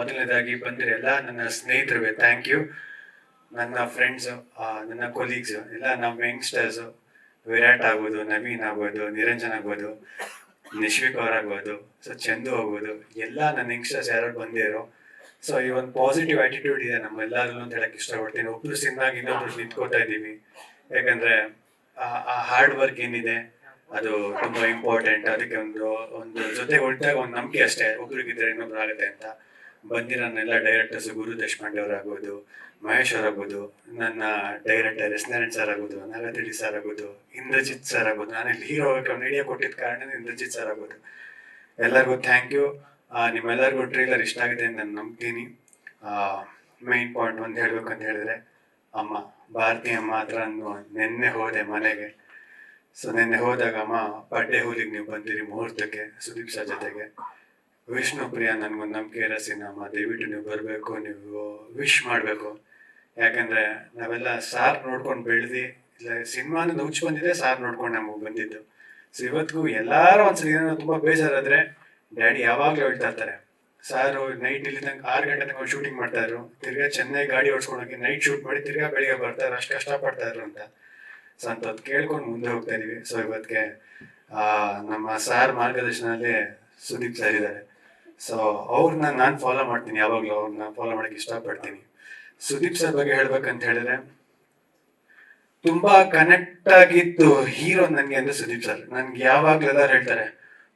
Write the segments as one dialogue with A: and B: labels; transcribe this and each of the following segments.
A: ಮೊದಲನೇದಾಗಿ ಬಂದಿರೋ ಎಲ್ಲ ನನ್ನ ಸ್ನೇಹಿತರಿಗೆ ಥ್ಯಾಂಕ್ ಯು ನನ್ನ ಫ್ರೆಂಡ್ಸ್ ನನ್ನ ಕೊಲೀಗ್ಸ್ ಎಲ್ಲ ನಮ್ಮ ಯಂಗ್ಸ್ಟರ್ಸ್ ವಿರಾಟ್ ಆಗ್ಬೋದು, ನವೀನ್ ಆಗ್ಬೋದು, ನಿರಂಜನ್ ಆಗ್ಬೋದು, ನಿಶ್ವಿಕ್ ಅವ್ರು ಆಗ್ಬೋದು ಸೊ ಚಂದು ಆಗ್ಬೋದು, ಎಲ್ಲ ನನ್ನ ಯಂಗ್ಸ್ಟರ್ಸ್ ಯಾರು ಬಂದಿರೋ ಸೊ ಈ ಒಂದು ಪಾಸಿಟಿವ್ ಆಟಿಟ್ಯೂಡ್ ಇದೆ ನಮ್ಮೆಲ್ಲರೂ ಅಂತ ಹೇಳಕ್ ಇಷ್ಟಪಡ್ತೀನಿ. ಒಬ್ರು ಸಿನಿಮಾಗಿ ಇನ್ನೊಬ್ರು ನಿಂತ್ಕೋತಾ ಇದ್ದೀವಿ. ಯಾಕಂದ್ರೆ, ಆ- ಆ ಹಾರ್ಡ್ ವರ್ಕ್ ಏನಿದೆ, ಅದು ತುಂಬಾ ಇಂಪಾರ್ಟೆಂಟ್ ಅದಕ್ಕೆ ಒಂದು ಒಂದು ಜೊತೆ ಒಟ್ಟಾಗ ಒಂದು ನಂಬಿಕೆ ಅಷ್ಟೇ, ಒಬ್ರಿಗಿದ್ರೆ ಇನ್ನೊಬ್ರು ಆಗುತ್ತೆ ಅಂತ. ಬಂದಿರೋ ಎಲ್ಲ ಡೈರೆಕ್ಟರ್ಸ್ ಗುರು ದೇಶಪಾಂಡೆ ಅವ್ರಾಗ್ಬೋದು ಮಹೇಶ್ ಅವ್ರು ಆಗೋದು ನನ್ನ ಡೈರೆಕ್ಟರ್ ಎಸ್ ನಾರಾಯಣ್ ಸರ್ ಆಗ್ಬೋದು ನಾಗತಿಳಿ ಸರ್ ಆಗೋದು, ಇಂದ್ರಜಿತ್ ಸರ್ ಆಗೋದು. ನಾನು ಇಲ್ಲಿ ಹೀರೋ ಐಡಿಯಾ ಕೊಟ್ಟಿದ್ದ ಕಾರಣ ಇಂದ್ರಜಿತ್ ಸರ್ ಆಗೋದು. ಎಲ್ಲರಿಗೂ ಥ್ಯಾಂಕ್ ಯು ನಿಮ್ಮೆಲ್ಲರಿಗೂ ಟ್ರೈಲರ್ ಇಷ್ಟ ಆಗಿದೆ ಅಂತ ನಾನು ನಂಬ್ತೀನಿ. ಮೈನ್ ಪಾಯಿಂಟ್ ಒಂದು ಹೇಳ್ಬೇಕಂತ ಹೇಳಿದ್ರೆ, ಅಮ್ಮ, ಭಾರತೀಯ ಅಮ್ಮ ಹತ್ರ ನಾನು ನಿನ್ನೆ ಹೋದೆ ಮನೆಗೆ. ಸೊ, ನಿನ್ನೆ ಹೋದಾಗ ಅಮ್ಮ ಪಡ್ಡೆ ಹೂಲಿಗೆ ನೀವು ಬಂದಿರಿ ಮುಹೂರ್ತಕ್ಕೆ ಸುದೀಪ್ ಸರ್ ಜೊತೆಗೆ. ವಿಷ್ಣು ಪ್ರಿಯ, ನನ್ಗೊಂದು ನಂಬಿಕೆ ಇರೋ ಸಿನಿಮಾ, ದಯವಿಟ್ಟು ನೀವು ಬರಬೇಕು, ನೀವು ವಿಶ್ ಮಾಡಬೇಕು. ಯಾಕಂದ್ರೆ ನಾವೆಲ್ಲ ಸಾರ್ ನೋಡ್ಕೊಂಡು ಬೆಳೆದು, ಇಲ್ಲ ಸಿನಿಮಾನ ಹುಚ್ಚು ಬಂದಿದೆ ಸಾರ್ ನೋಡ್ಕೊಂಡು ನಮಗೆ ಬಂದಿದ್ದು. ಸೊ ಇವತ್ತಿಗೂ ಎಲ್ಲರೂ ಒಂದ್ಸಲ ಏನೋ ತುಂಬಾ ಬೇಜಾರಾದ್ರೆ ಡ್ಯಾಡಿ ಯಾವಾಗಲೂ ಹೇಳ್ತಾ ಇರ್ತಾರೆ. ಸಾರು ನೈಟ್ ಇಲ್ಲಿ ತನಕ ಆರು ಗಂಟೆ ತನಕ ಶೂಟಿಂಗ್ ಮಾಡ್ತಾ ಇದ್ರು. ತಿರ್ಗಾ ಚೆನ್ನೈ ಗಾಡಿ ಓಡಿಸ್ಕೊಳಕ್ಕೆ ನೈಟ್ ಶೂಟ್ ಮಾಡಿ ತಿರ್ಗಾ ಬೆಳಿಗ್ಗೆ ಬರ್ತಾರೆ, ಅಷ್ಟು ಕಷ್ಟಪಡ್ತಾ ಇದ್ರು ಅಂತ. ಸೊ ಅಂತದ್ ಕೇಳ್ಕೊಂಡು ಮುಂದೆ ಹೋಗ್ತಾ ಇದೀವಿ. ಸೊ ಇವತ್ತಿಗೆ ನಮ್ಮ ಸಾರ್ ಮಾರ್ಗದರ್ಶನದಲ್ಲಿ ಸುದೀಪ್ ಸರ್ ಇದ್ದಾರೆ. ಸೊ ಅವ್ರನ್ನ ನಾನು ಫಾಲೋ ಮಾಡ್ತೀನಿ, ಯಾವಾಗಲೂ ಅವ್ರನ್ನ ಫಾಲೋ ಮಾಡಕ್ಕೆ ಇಷ್ಟಪಡ್ತೀನಿ. ಸುದೀಪ್ ಸರ್ ಬಗ್ಗೆ ಹೇಳ್ಬೇಕಂತ ಹೇಳಿದ್ರೆ, ತುಂಬಾ ಕನೆಕ್ಟ್ ಆಗಿದ್ದು ಹೀರೋ ನನಗೆ ಅಂದ್ರೆ ಸುದೀಪ್ ಸರ್. ನನ್ಗೆ ಯಾವಾಗ್ಲೂ ಎಲ್ಲರೂ ಹೇಳ್ತಾರೆ,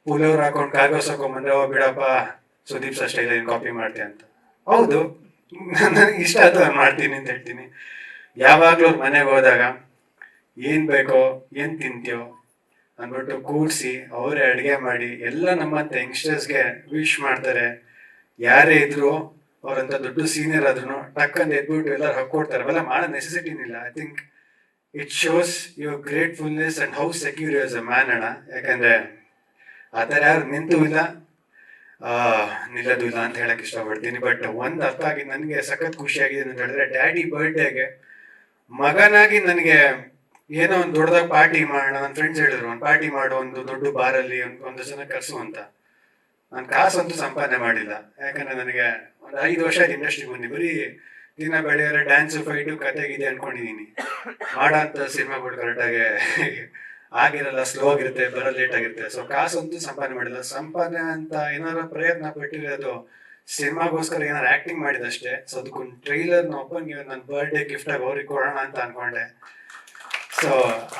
A: ಪುಲೋರ್ ಹಾಕೊಂಡು ಹಾಕೊಂಡ್ ಹಾಕೊಂಡ್ಬಂದ್ರೆ ಓ ಬಿಡಪ್ಪ, ಸುದೀಪ್ ಸರ್ ಸ್ಟೈಲ್ ಕಾಪಿ ಮಾಡ್ತೆ ಅಂತ. ಹೌದು, ನನಗೆ ಇಷ್ಟ ಆಯ್ತು ನಾನು ಮಾಡ್ತೀನಿ ಅಂತ ಹೇಳ್ತೀನಿ. ಯಾವಾಗ್ಲೂ ಮನೆಗೆ ಹೋದಾಗ, ಏನ್ ಬೇಕೋ, ಏನ್ ತಿಂತೀಯೋ ಅಂದ್ಬಿಟ್ಟು ಕೂಡಿಸಿ ಅವರೇ ಅಡುಗೆ ಮಾಡಿ ಎಲ್ಲ ನಮ್ಮಂಥ ಯಂಗ್ಸ್ಟರ್ಸ್ಗೆ ವಿಶ್ ಮಾಡ್ತಾರೆ. ಯಾರೇ ಇದ್ರು ಅವ್ರಂತ ದೊಡ್ಡ ಸೀನಿಯರ್ ಆದ್ರೂ ಟಕ್ ಅಂತ ಎದ್ಬಿಟ್ಟು ಎಲ್ಲರೂ ಹಾಕೊಡ್ತಾರೆ ಅವೆಲ್ಲ ಮಾಡೋ ನೆಸೆಸಿಟಿನಿಲ್ಲ I think it shows your gratefulness and how secure is a man ಅಣ್ಣ. ಯಾಕಂದ್ರೆ ಆ ಥರ ಯಾರು ನಿಂತು ಇಲ್ಲ. ನಿಲ್ಲೋದು ಇಲ್ಲ ಅಂತ ಹೇಳಕ್ ಇಷ್ಟಪಡ್ತೀನಿ. ಬಟ್ ಒಂದು ಅರ್ಥ ಆಗಿ ನನಗೆ ಸಖತ್ ಖುಷಿ ಆಗಿದೆ ಅಂತ ಹೇಳಿದ್ರೆ ಡ್ಯಾಡಿ ಬರ್ಡೇಗೆ ಮಗನಾಗಿ ನನಗೆ ಏನೋ ಒಂದು ದೊಡ್ಡದಾಗ ಪಾರ್ಟಿ ಮಾಡೋಣ ನನ್ನ ಫ್ರೆಂಡ್ಸ್ ಹೇಳಿದ್ರು, ಒಂದು ಪಾರ್ಟಿ ಮಾಡೋ, ಒಂದು ದೊಡ್ಡ ಬಾರಲ್ಲಿ ಒಂದು ಒಂದು ಜನ ಕರ್ಸು ಅಂತ. ನಾನು ಕಾಸಂತೂ ಸಂಪಾದನೆ ಮಾಡಿಲ್ಲ. ಯಾಕಂದ್ರೆ ನನಗೆ ಒಂದು ಐದು ವರ್ಷ ಆಯ್ತು ಇಂಡಸ್ಟ್ರಿ ಬಂದು, ಬರೀ ದಿನ ಬೆಳೆಯೋರೆ ಡ್ಯಾನ್ಸ್ ಫೈಟು ಕತೆಗಿದೆ ಅನ್ಕೊಂಡಿದೀನಿ. ಮಾಡೋ ಅಂತ ಸಿನಿಮಾಗಳು ಕರೆಕ್ಟಾಗಿ ಆಗಿರಲ್ಲ ಸ್ಲೋ ಆಗಿರುತ್ತೆ, ಬರೋ ಲೇಟ್ ಆಗಿರುತ್ತೆ. ಸೊ ಕಾಸಂತೂ ಸಂಪಾದನೆ ಮಾಡಿಲ್ಲ. ಸಂಪಾದನೆ ಅಂತ ಏನಾರ ಪ್ರಯತ್ನ ಪಟ್ಟಿರೋದು ಸಿನಿಮಾಗೋಸ್ಕರ ಏನಾರು ಆಕ್ಟಿಂಗ್ ಮಾಡಿದಷ್ಟೇ. ಸೊ ಅದಕ್ಕೊಂದು ಟ್ರೈಲರ್ ಓಪನ್ ನನ್ನ ಬರ್ಡೇ ಗಿಫ್ಟ್ ಆಗಿ ಅವ್ರಿಗೆ ಕೊಡೋಣ ಅಂತ ಅನ್ಕೊಂಡೆ. ಸೊ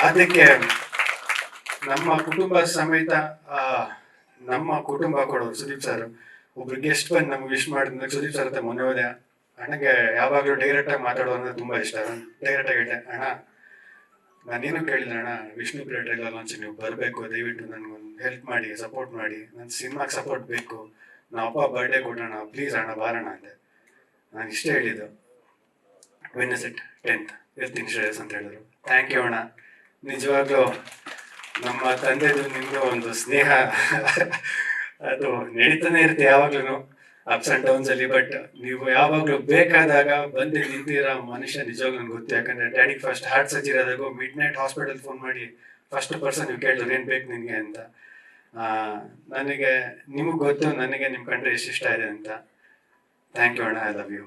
A: ಅದಕ್ಕೆ ನಮ್ಮ ಕುಟುಂಬ ಸಮೇತ ನಮ್ಮ ಕುಟುಂಬ ಕೊಡೋರು ಸುದೀಪ್ ಸರ್. ಒಬ್ರು ಗೆಸ್ಟ್ ಬಂದು ನಮ್ಗೆ ವಿಶ್ ಮಾಡಿದ್ರೆ ಸುದೀಪ್ ಸರ್ ಹತ್ರ ಮೊನ್ನೆ ಹೋದೆ. ಅಣ್ಣಗೆ ಯಾವಾಗಲೂ ಡೈರೆಕ್ಟ್ ಆಗಿ ಮಾತಾಡೋದು ಅಂದ್ರೆ ತುಂಬಾ ಇಷ್ಟ. ಡೈರೆಕ್ಟ್ ಆಗಿ ಹೇಳಿದೆ, ಅಣ್ಣ, ನಾನೇನು ಕೇಳಿದ ಅಣ್ಣ. ವಿಷ್ಣು ಪ್ರಿಯ ಟ್ರೈಲರ್ ಲಾಂಚ್ ನೀವು ಬರಬೇಕು, ದಯವಿಟ್ಟು ನನಗೊಂದು ಹೆಲ್ಪ್ ಮಾಡಿ ಸಪೋರ್ಟ್ ಮಾಡಿ. ನನ್ನ ಸಿನಿಮಾಗೆ ಸಪೋರ್ಟ್ ಬೇಕು. ನಮ್ಮ ಅಪ್ಪ ಬರ್ಡೇ ಕೊಡೋಣ. ಪ್ಲೀಸ್ ಅಣ್ಣ, ಬಾರಣ ಅಂದೆ. ನಾನು ಇಷ್ಟೇ ಹೇಳಿದ್ದು. ಇಟ್ ಟೆಂತ್ ಇರ್ತೀನಿ ಶ್ರೇಯಸ್ ಅಂತ ಹೇಳಿದ್ರು. ಥ್ಯಾಂಕ್ ಯು ಅಣ್ಣ. ನಿಜವಾಗ್ಲೂ ನಮ್ಮ ತಂದೆದು ನಿಮ್ದು ಒಂದು ಸ್ನೇಹ. ಅದು ನಡೀತಾನೆ ಇರುತ್ತೆ ಯಾವಾಗ್ಲೂ ಅಪ್ಸ್ ಅಂಡ್ ಡೌನ್ಸ್ ಅಲ್ಲಿ ಬಟ್ ನೀವು ಯಾವಾಗ್ಲೂ ಬೇಕಾದಾಗ ಬಂದು ನಿಂತಿರೋ ಮನುಷ್ಯ ನಿಜವಾಗ್ಲೂ ನನ್ಗೆ ಗೊತ್ತು. ಯಾಕಂದ್ರೆ ಡ್ಯಾಡಿಗೆ ಫಸ್ಟ್ ಹಾರ್ಟ್ ಸರ್ಜರಿ ಆದಾಗ ಮಿಡ್ ನೈಟ್ ಹಾಸ್ಪಿಟಲ್ ಫೋನ್ ಮಾಡಿ ಫಸ್ಟ್ ಪರ್ಸನ್ ನೀವು ಕೇಳಿದ್ರು, ಏನ್ ಬೇಕು ನಿನ್ಗೆ? ಅಂತ. ನನಗೆ, ನಿಮಗೆ ಗೊತ್ತು, ನನಗೆ ನಿಮ್ಮ ಕಂಡ್ರೆ ಎಷ್ಟು ಇಷ್ಟ ಇದೆ ಅಂತ. ಥ್ಯಾಂಕ್ ಯು ಅಣ್ಣ. I love you